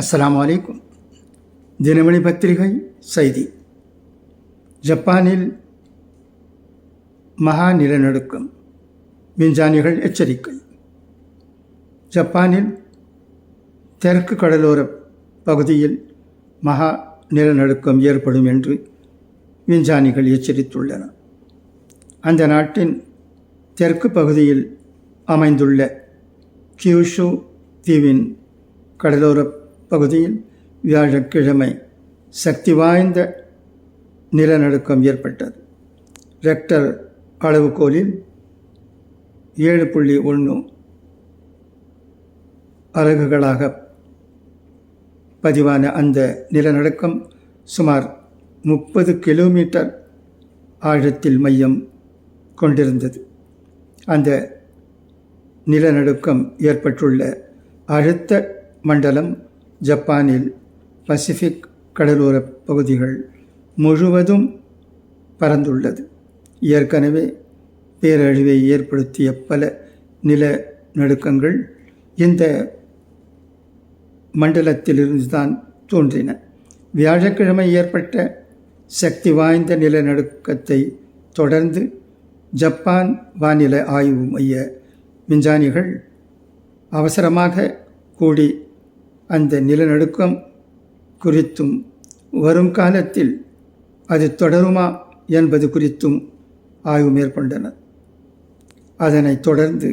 அஸ்ஸலாமு வலைக்கும் தினமணி பத்திரிகை செய்தி. ஜப்பானில் மகா நிலநடுக்கம். விஞ்ஞானிகள் எச்சரிக்கை. ஜப்பானில் தெற்கு கடலோர பகுதியில் மகா நிலநடுக்கம் ஏற்படும் என்று விஞ்ஞானிகள் எச்சரித்துள்ளனர். அந்த நாட்டின் தெற்கு பகுதியில் அமைந்துள்ள கியூஷு தீவின் கடலோர பகுதியில் வியாழக்கிழமை சக்தி வாய்ந்த நிலநடுக்கம் ஏற்பட்டது. ரெக்டர் அளவுகோலில் ஏழு புள்ளி ஒன்று அலகுகளாக பதிவான அந்த நிலநடுக்கம் சுமார் முப்பது கிலோமீட்டர் ஆழத்தில் மையம் கொண்டிருந்தது. அந்த நிலநடுக்கம் ஏற்பட்டுள்ள அழுத்த மண்டலம் ஜப்பானில் பசிபிக் கடலோர பகுதிகள் முழுவதும் பறந்துள்ளது. ஏற்கனவே பேரழிவை ஏற்படுத்திய பல நிலநடுக்கங்கள் இந்த மண்டலத்திலிருந்து தான் தோன்றின. வியாழக்கிழமை ஏற்பட்ட சக்தி வாய்ந்த நிலநடுக்கத்தை தொடர்ந்து ஜப்பான் வானிலை ஆய்வு மைய விஞ்ஞானிகள் அவசரமாக கூடி அந்த நிலநடுக்கம் குறித்தும் வரும் காலத்தில் அது தொடருமா என்பது குறித்தும் ஆய்வு மேற்கொண்டனர். அதனைத் தொடர்ந்து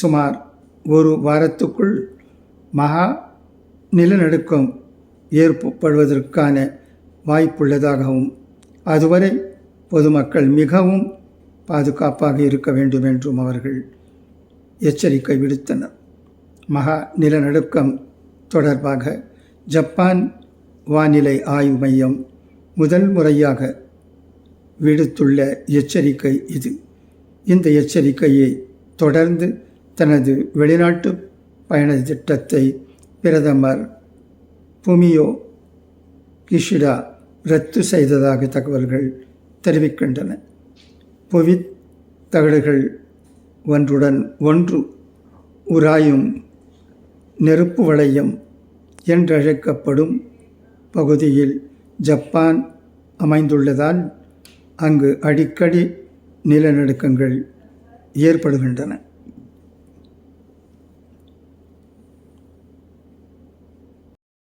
சுமார் ஒரு வாரத்துக்குள் மகா நிலநடுக்கம் ஏற்படுவதற்கான வாய்ப்புள்ளதாகவும் அதுவரை பொதுமக்கள் மிகவும் பாதுகாப்பாக இருக்க வேண்டும் என்றும் அவர்கள் எச்சரிக்கை விடுத்தனர். மகா நிலநடுக்கம் தொடர்பாக ஜப்பான் வானிலை ஆய்வு மையம் முதல் முறையாக விடுத்துள்ள எச்சரிக்கை இது. இந்த எச்சரிக்கையை தொடர்ந்து தனது வெளிநாட்டு பயண திட்டத்தை பிரதமர் புமியோ கிஷிடா ரத்து செய்ததாக தகவல்கள் தெரிவிக்கின்றன. புவி தகடுகள் ஒன்றுடன் ஒன்று உராயும் நெருப்பு வளையம் என்றழைக்கப்படும் பகுதியில் ஜப்பான் அமைந்துள்ளதால் அங்கு அடிக்கடி நிலநடுக்கங்கள் ஏற்படுகின்றன.